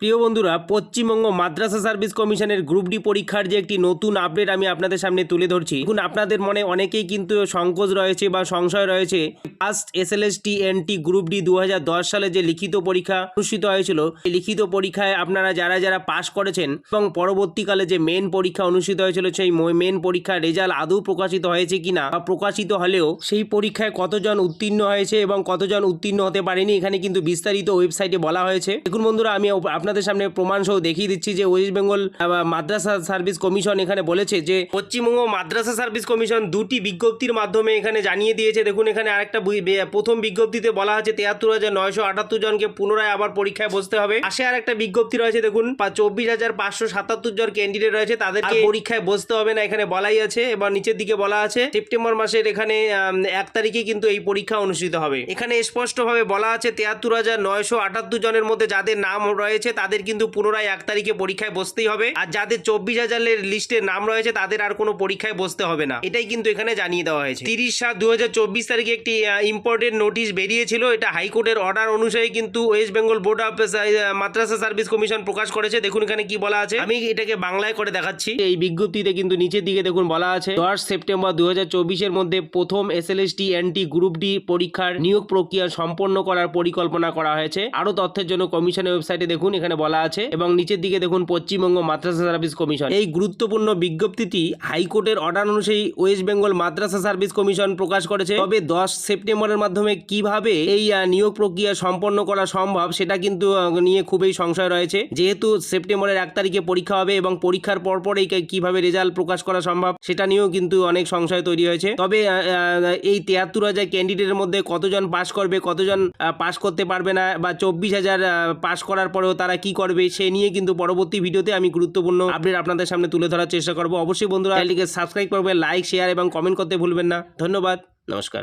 প্রিয় বন্ধুরা, পশ্চিমবঙ্গ মাদ্রাসা সার্ভিস কমিশনের গ্রুপ ডি পরীক্ষার যে একটি নতুন আপডেট আমি আপনাদের সামনে তুলে ধরছি। এখন আপনাদের মনে অনেকেই কিন্তু সংকোচ রয়েছে বা সংশয় রয়েছে। First S L S T N T group D দু হাজার দশ সালে যে লিখিত পরীক্ষা অনুষ্ঠিত হয়েছিল, এই লিখিত পরীক্ষায় আপনারা যারা যারা পাশ করেছেন এবং পরবর্তীকালে যে মেন পরীক্ষা অনুষ্ঠিত হয়েছিল, সেই মেন পরীক্ষার রেজাল্ট আদৌ প্রকাশিত হয়েছে কিনা বা প্রকাশিত হলেও সেই পরীক্ষায় কতজন উত্তীর্ণ হয়েছে এবং কতজন উত্তীর্ণ হতে পারেনি, এখানে কিন্তু বিস্তারিত ওয়েবসাইটে বলা হয়েছে। দেখুন বন্ধুরা, আমি আপনাদের সামনে প্রমাণ সহ দেখিয়ে দিচ্ছি যে West Bengal Madrasa service commission এখানে বলেছে যে পশ্চিমবঙ্গ মাদ্রাসা সার্ভিস কমিশন দুটি বিজ্ঞপ্তির মাধ্যমে এখানে জানিয়ে দিয়েছে। দেখুন এখানে আরেকটা প্রথম বিজ্ঞপ্তিতে বলা আছে তেহাত্তর হাজার নয়শো আটাত্তর জনকে পুনরায় আবার পরীক্ষায় বসতে হবে। পাশে আর একটা বিজ্ঞপ্তি রয়েছে দেখুন চব্বিশ হাজার পাঁচশো সাতাত্তর জন ক্যান্ডিডেট রয়েছে তাদেরকে পরীক্ষায় বসতে হবে না এখানে বলাই আছে। এবং নিচের দিকে বলা আছে সেপ্টেম্বর মাসের এখানে এক তারিখে কিন্তু এই পরীক্ষা অনুষ্ঠিত হবে। এখানে স্পষ্টভাবে বলা আছে তেহাত্তর হাজার নয়শো আটাত্তর জনের মধ্যে যাদের নাম রয়েছে তাদের কিন্তু পুনরায় এক তারিখে পরীক্ষায় বসতেই হবে। আর যাদের চব্বিশ হাজারের লিস্টে নাম রয়েছে, তাদের আর কোনো পরীক্ষায় বসতে হবে না। এটাই কিন্তু এখানে জানিয়ে দেওয়া হয়েছে। তিরিশ সাত দু তারিখে একটি ইম্পর্টেন্ট নোটিশ বেরিয়েছিল। এটা হাইকোর্টের অর্ডার অনুযায়ী কিন্তু West Bengal board of Madrasa service commission প্রকাশ করেছে। দেখুন এখানে কি বলা আছে। আমি এটাকে বাংলায় করে দেখাচ্ছি। এই বিজ্ঞপ্তিতে কিন্তু নিচের দিকে দেখুন বলা আছে, দশ সেপ্টেম্বর দু চব্বিশের মধ্যে প্রথম S L T NT group D পরীক্ষার নিয়োগ প্রক্রিয়া সম্পন্ন করার পরিকল্পনা করা হয়েছে। আরও তথ্যের জন্য কমিশনের ওয়েবসাইটে দেখুন। এখানে বলা আছে। এবং নিচের দিকে দেখুন, পশ্চিমবঙ্গ মাদ্রাসা সার্ভিস কমিশন। এই গুরুত্বপূর্ণ বিজ্ঞপ্তিটি হাইকোর্টের অর্ডার অনুযায়ী West Bengal Madrasa service commission প্রকাশ করেছে। তবে দশ সেপ্টেম্বরের মাধ্যমে কীভাবে এই নিয়োগ প্রক্রিয়া সম্পন্ন করা সম্ভব সেটা কিন্তু নিয়ে খুবই সংশয় রয়েছে। যেহেতু সেপ্টেম্বরের এক তারিখে পরীক্ষা হবে এবং পরীক্ষার পর পরেই কীভাবে রেজাল্ট প্রকাশ করা সম্ভব সেটা নিয়েও কিন্তু অনেক সংশয় তৈরি হয়েছে। তবে এই তিয়াত্তর হাজার ক্যান্ডিডেটের মধ্যে কতজন পাশ করবে, কতজন পাশ করতে পারবে না বা চব্বিশ হাজার পাশ করার পরেও তারা কি করবে, সে নিয়ে কিন্তু পরবর্তী ভিডিওতে আমি গুরুত্বপূর্ণ আপডেট আপনাদের সামনে তুলে ধরার চেষ্টা করব। অবশ্যই বন্ধুরা, চ্যানেলটিকে সাবস্ক্রাইব করবে লাইক শেয়ার এবং কমেন্ট করতে ভুলবেন না। ধন্যবাদ, নমস্কার।